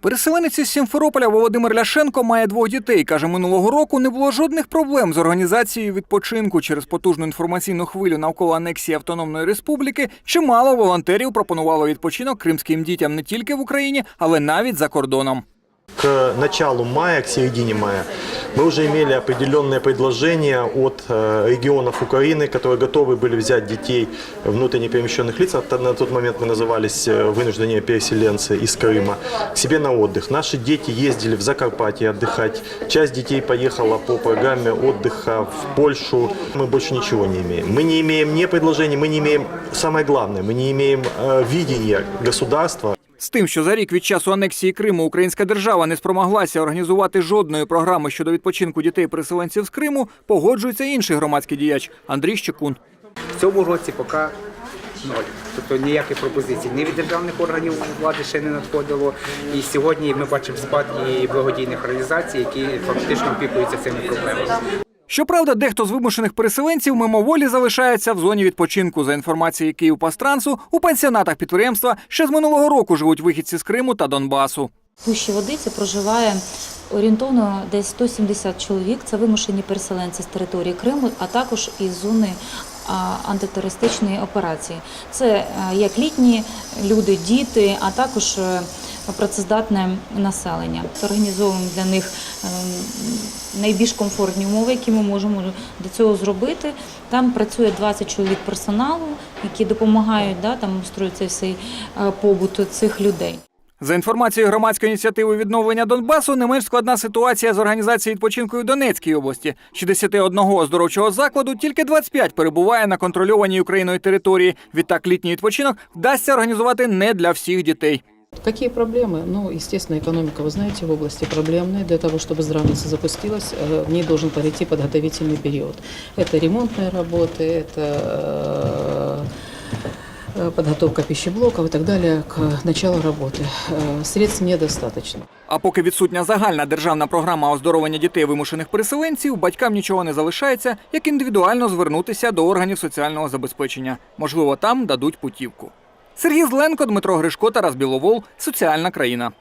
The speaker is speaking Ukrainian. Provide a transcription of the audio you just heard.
Переселенець із Сімферополя Володимир Ляшенко має двох дітей. Каже, минулого року не було жодних проблем з організацією відпочинку через потужну інформаційну хвилю навколо анексії Автономної Республіки. Чимало волонтерів пропонувало відпочинок кримським дітям не тільки в Україні, але навіть за кордоном. К началу мая, к середине мая, мы уже имели определенные предложения от э, регионов Украины, которые готовы были взять детей внутренне перемещенных лиц, на тот момент мы назывались э, вынужденные переселенцы из Крыма, к себе на отдых. Наши дети ездили в Закарпатье отдыхать, часть детей поехала по программе отдыха в Польшу. Мы больше ничего не имеем. Мы не имеем ни предложений, мы не имеем, самое главное, мы не имеем э, видения государства, З тим, що за рік від часу анексії Криму українська держава не спромоглася організувати жодної програми щодо відпочинку дітей-переселенців з Криму, погоджується інший громадський діяч Андрій Щекун. В цьому році поки ноль. Тобто ніяких пропозицій ні від державних органів влади ще не надходило. І сьогодні ми бачимо спад і благодійних організацій, які фактично опікуються цими проблемами. Щоправда, дехто з вимушених переселенців мимоволі залишається в зоні відпочинку. За інформацією Київпастрансу, у пансіонатах підприємства ще з минулого року живуть вихідці з Криму та Донбасу. Пущі Водиці проживає орієнтовно десь 170 чоловік. Це вимушені переселенці з території Криму, а також із зони антитерористичної операції. Це е, як літні люди, діти, а також е, працездатне населення. Організовуємо для них е, найбільш комфортні умови, які ми можемо для цього зробити. Там працює 20 чоловік персоналу, які допомагають да, там устроїти цей е, побут цих людей. За інформацією громадської ініціативи відновлення Донбасу, не менш складна ситуація з організацією відпочинку в Донецькій області. З 61 оздоровчого закладу тільки 25 перебуває на контрольованій Україною території. Відтак літній відпочинок вдасться організувати не для всіх дітей. Какие проблемы? Ну, естественно, экономика, вы знаете, в области проблемная. Для того, чтобы здравница запустилась, э, в ней должен пройти подготовительный период. Это ремонтные работы, это э, подготовка пищеблоков и так далее к началу работы. Э, Средств недостаточно. А поки відсутня загальна державна програма оздоровлення дітей вимушених переселенців, батькам нічого не залишається, як індивідуально звернутися до органів соціального забезпечення. Можливо, там дадуть путівку. Сергій Зленко, Дмитро Гришко, Тарас Біловол. Соціальна країна.